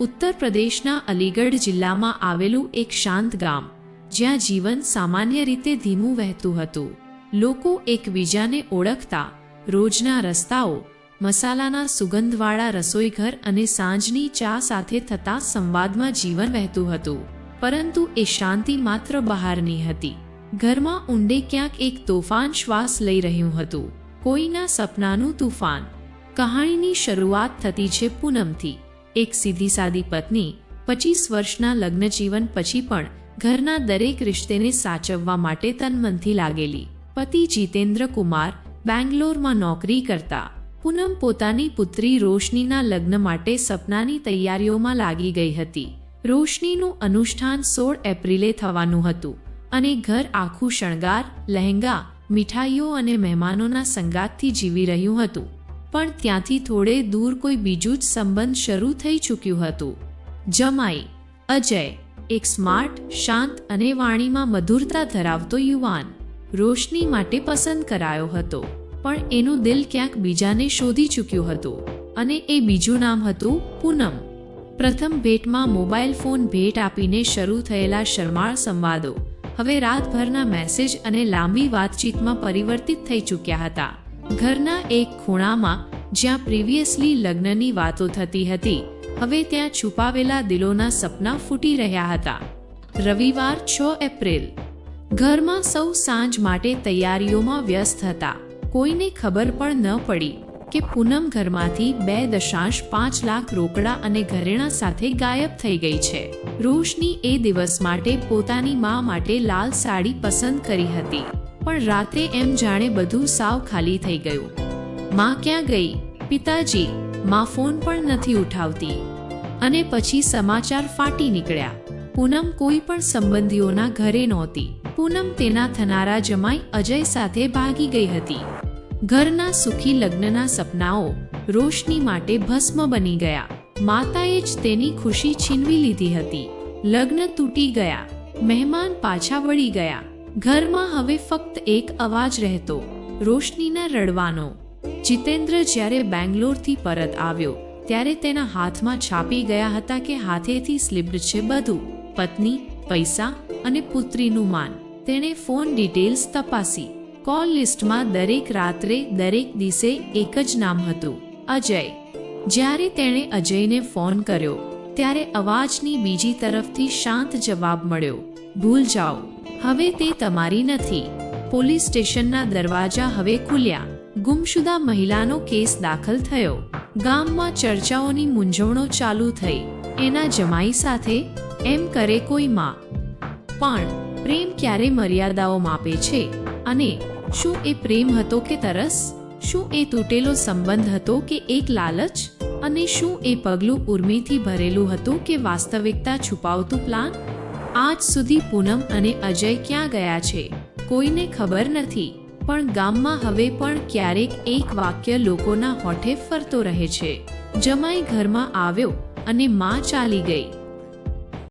ઉત્તર પ્રદેશના અલીગઢ જિલ્લામાં આવેલું એક શાંત ગામ, જ્યાં જીવન સામાન્ય રીતે ધીમું વહેતું હતું. લોકો એકબીજાને ઓળખતા, રોજના રસ્તાઓ, મસાલાના સુગંધવાળા રસોઈઘર અને સાંજની ચા સાથે થતા સંવાદમાં જીવન વહેતું હતું. પરંતુ એ શાંતિ માત્ર બહારની હતી. ઘરમાં ઊંડે ક્યાંક એક તોફાન શ્વાસ લઈ રહ્યું હતું. કોઈના સપનાનું તુફાન, કહાણીની શરૂઆત થતી છે પૂનમથી. એક સીધી સાદી પત્ની, પચીસ વર્ષના લગ્નજીવન પછી પણ ઘરના દરેક રિશ્તેને સાચવવા માટે તનમનથી લાગેલી. પતિ જીતેન્દ્ર કુમાર બેંગ્લોરમાં નોકરી કરતા. પૂનમ પોતાની પુત્રી રોશનીના લગ્ન માટે સપનાની તૈયારીઓમાં લાગી ગઈ હતી. રોશનીનું અનુષ્ઠાન સોળ એપ્રિલે થવાનું હતું અને ઘર આખું શણગાર, લહેંગા, મીઠાઈઓ અને મહેમાનોના સંગાતથી જીવી રહ્યું હતું. પણ ત્યાંથી થોડે દૂર કોઈ બીજું જ સંબંધ શરૂ થઈ ચૂક્યું હતું. જમાઈ, અજય, એક સ્માર્ટ, શાંત અને વાણીમાં મધુરતા ધરાવતો યુવાન, રોશની માટે પસંદ કરાયો હતો. પણ એનું દિલ ક્યાંક બીજાને શોધી ચૂક્યું હતું અને એ બીજું નામ હતું પૂનમ. પ્રથમ ભેટમાં મોબાઈલ ફોન ભેટ આપીને શરૂ થયેલા શરમાળ સંવાદો હવે રાતભરના મેસેજ અને લાંબી વાતચીતમાં પરિવર્તિત થઈ ચૂક્યા હતા. ઘરના એક ખૂણામાં જ્યાં પ્રિવિયસલી લગ્નની વાતો થતી હતી. હવે ત્યાં છુપાવેલા દિલોના સપના ફૂટી રહ્યા હતા. રવિવાર છ એપ્રિલ. ઘરમાં સૌ સાંજ માટે તૈયારીઓમાં વ્યસ્ત હતા. કોઈને ખબર પણ ન પડી કે પૂનમ ઘરમાંથી બે દશાંશ પાંચ લાખ રોકડા અને ઘરેણાં સાથે ગાયબ થઈ ગઈ છે. રોશની એ દિવસ માટે પોતાની મા માટે લાલ સાડી પસંદ કરી હતી. પણ રાતે એમ જાણે બધું સાવ ખાલી થઈ ગયું. માં ક્યાં ગઈ? પિતાજી, માં ફોન પણ નથી ઉઠાવતી. અને પછી સમાચાર ફાટી નીકળ્યા. પૂનમ કોઈ પણ સંબંધીઓના ઘરે નહોતી. પૂનમ તેના થનારા જમાઈ અજય સાથે ભાગી ગઈ હતી. ઘરના સુખી લગ્નના સપનાઓ રોશની માટે ભસ્મ બની ગયા. માતાએ જ તેની ખુશી છીનવી લીધી હતી. લગ્ન તૂટી ગયા. મહેમાન પાછા વળી ગયા. ઘરમાં હવે ફક્ત એક અવાજ રહેતો, રોશનીના રડવાનો. જીતેન્દ્ર જ્યારે બેંગ્લોરથી પરત આવ્યો, ત્યારે તેના હાથમાં છાપી ગયા હતા કે હાથેથી સ્લીપ્ડ છે બધું, પત્ની, પૈસા અને પુત્રીનું માન. તેણે ફોન ડિટેલ્સ તપાસી. કોલ લિસ્ટમાં દરેક રાત્રે, દરેક દિવસે એક જ નામ હતું, અજય. જ્યારે તેણે અજયને ફોન કર્યો, ત્યારે અવાજની બીજી તરફથી શાંત જવાબ મળ્યો, ભૂલ જાઓ, હવે તે તમારી નથી. પોલીસ સ્ટેશનના દરવાજા હવે ખુલ્યા. ગુમશુદા મહિલાનો કેસ દાખલ થયો. ગામમાં ચર્ચાઓની મૂંઝવણો ચાલુ થઈ. એના જમાઈ સાથે એમ કરે કોઈ માં. પણ પ્રેમ ક્યારે મર્યાદાઓ માપે છે? અને શું એ પ્રેમ હતો કે તરસ? શું એ તૂટેલો સંબંધ હતો કે એક લાલચ? અને શું એ પગલું ઉર્મીથી ભરેલું હતું કે વાસ્તવિકતા છુપાવતું પ્લાન? આજ સુધી પૂનમ અને અજય ક્યાં ગયા છે? કોઈને ખબર નથી. પણ ગામમાં હવે પણ ક્યારેક એક વાક્ય લોકોના હોઠે ફરતો રહે છે. જમાઈ ઘરમાં આવ્યો અને માં ચાલી ગઈ.